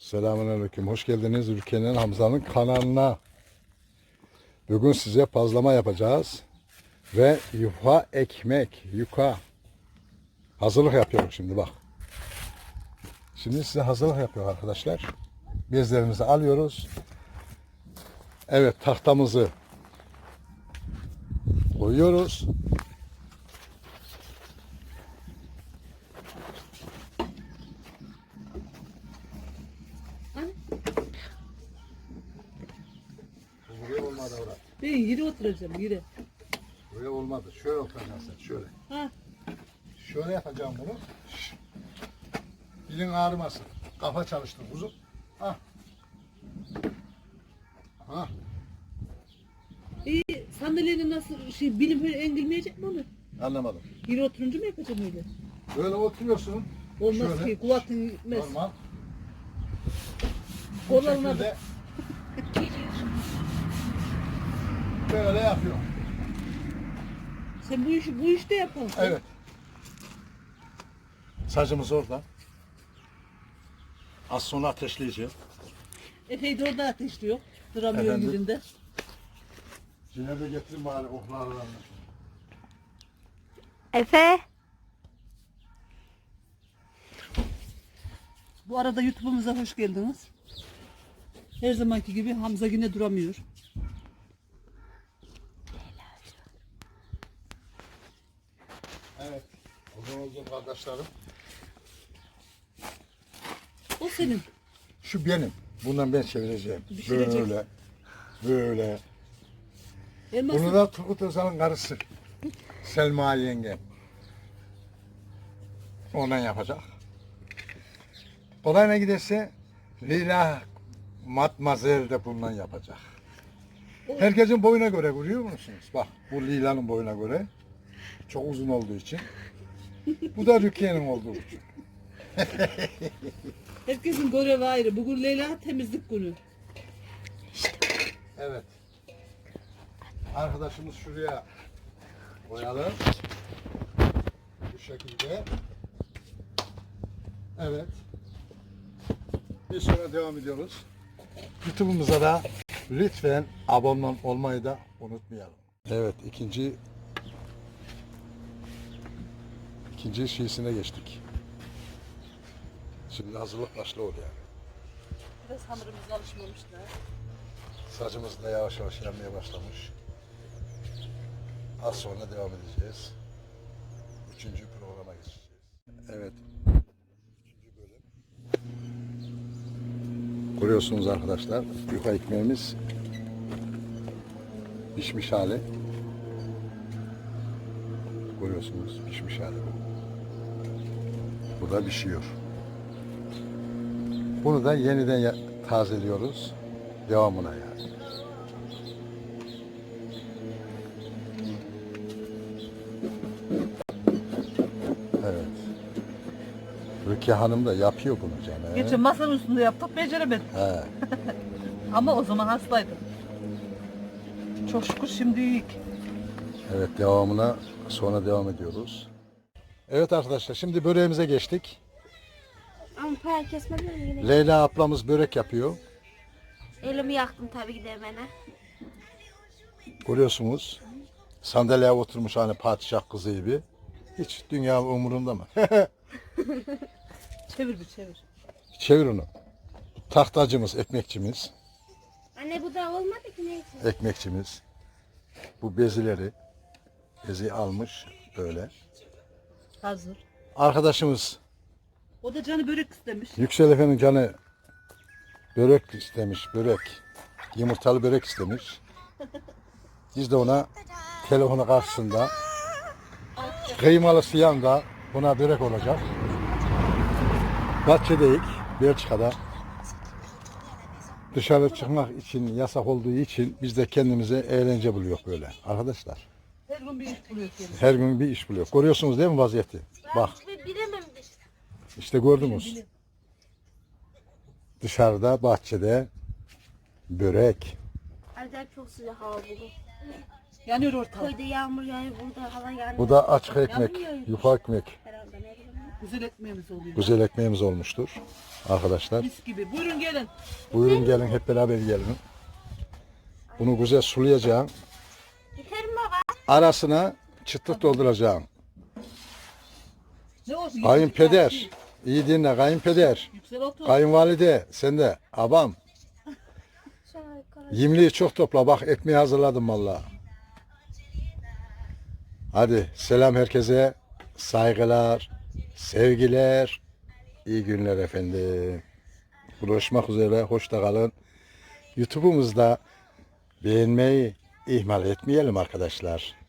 Selamünaleyküm. Hoş geldiniz Ülkenin Hamza'nın kanalına. Bugün size pazlama yapacağız. Ve yufa ekmek, yuka. Hazırlık yapıyorum şimdi bak. Şimdi size hazırlık yapıyor arkadaşlar. Bezlerimizi alıyoruz. Evet tahtamızı koyuyoruz. Olmadı orada. Ben yere oturacağım yere. Buraya olmadı. Şöyle oturacaksın şöyle. Ha. Şöyle yapacağım bunu. Şş. Dilin ağrımasın. Kafa çalıştır kuzum. Ha. Ha. İyi sandalyenin nasıl şey bilim böyle engelmeyecek mi onu? Anlamadım. Yere oturunca mı yapacağım öyle? Böyle oturuyorsun. Olmaz Şöyle. ki kuvvetin gitmez. Normal. Bu Kollarına şekilde böyle yapıyor. Sen bu işi bu işte yapalım. Evet. Sacımız orada. Az sonra ateşleyeceğim. Efe'yi de orada ateşliyor. Duramıyor Efendim? yüzünde. Yine de getirin bari oklarlarını. Efe. Bu arada YouTube'umuza hoş geldiniz. Her zamanki gibi Hamza yine duramıyor. Evet. Uzun uzun kardeşlerim. O senin. Şu benim. Bundan ben çevireceğim. Pişirecek. Böyle. Böyle. Elmas Bunu da Turgut Özal'ın karısı. Selma yengem. Ondan yapacak. Kolayına giderse Lila Matmazel de bundan yapacak. Herkesin boyuna göre görüyor musunuz? Bak bu Lila'nın boyuna göre. Çok uzun olduğu için. Bu da Rukiye'nin olduğu için. herkesin görevi ayrı. Bugün Leyla temizlik günü. Evet. Arkadaşımız şuraya koyalım. Bu şekilde. Evet. Bir sonra devam ediyoruz. YouTube'umuza da lütfen abone olmayı da unutmayalım. Evet ikinci ikinci şiisine geçtik. Şimdi hazırlık başlıyor yani. Biraz hamurumuz alışmamışlar. Saçımız da yavaş yavaş yanmaya başlamış. Az sonra devam edeceğiz. Üçüncü programa geçeceğiz. Evet. Üçüncü bölüm. Görüyorsunuz arkadaşlar. Yuka ekmeğimiz pişmiş hali. Görüyorsunuz pişmiş hali bu. Bu da pişiyor. Bunu da yeniden tazeliyoruz. Devamına yani. Evet. Rukiye Hanım da yapıyor bunu canım. Geçen masanın üstünde yaptık beceremedim. He. Ama o zaman hastaydım. Çok şükür şimdi iyi. Evet devamına sonra devam ediyoruz. Evet arkadaşlar şimdi böreğimize geçtik. Ama kesmeden yine. Leyla ablamız börek yapıyor. Elimi yaktım tabii ki de hemen. Görüyorsunuz. Sandalyeye oturmuş hani padişah kızı gibi. Hiç dünya umurunda mı? Çevir bir çevir. Çevir onu. Tahtacımız, ekmekçimiz, Anne bu da olmadı ki neyse. ekmekçimiz. Bu bezileri, bezi almış böyle. Hazır. Arkadaşımız O da canı börek istemiş. Yüksel Efe'nin canı börek istemiş, börek. Yumurtalı börek istemiş. Biz de ona telefonu karşısında kıymalı siyanda buna börek olacak. Bahçedeyik, Belçika'da. Dışarı çıkmak için yasak olduğu için biz de kendimize eğlence buluyor böyle arkadaşlar. Her gün bir iş buluyor kendine. Her gün bir iş buluyor. Görüyorsunuz değil mi vaziyeti? Bak Bilemem. işte gördünüz. Dışarıda bahçede börek. Acayip çok sıcak hava bugün. Yanıyor ortalık. Köyde yağmur yağıyor burada hava yağıyor. Bu da açık ekmek, yufa ekmek. Herhalde ne bileyim. Güzel ekmeğimiz oluyor. Güzel ekmeğimiz olmuştur arkadaşlar. Mis gibi. Buyurun gelin. Buyurun gelin hep beraber gelin. Bunu güzel sulayacağım. Arasına çıtlık dolduracağım. Kayınpeder. iyi dinle kayınpeder. Kayınvalide sen de abam. Yimliği çok topla bak ekmeği hazırladım valla. Hadi selam herkese. Saygılar, sevgiler, iyi günler efendim. Buluşmak üzere, hoşça kalın. YouTube'umuzda beğenmeyi ihmal etmeyelim arkadaşlar.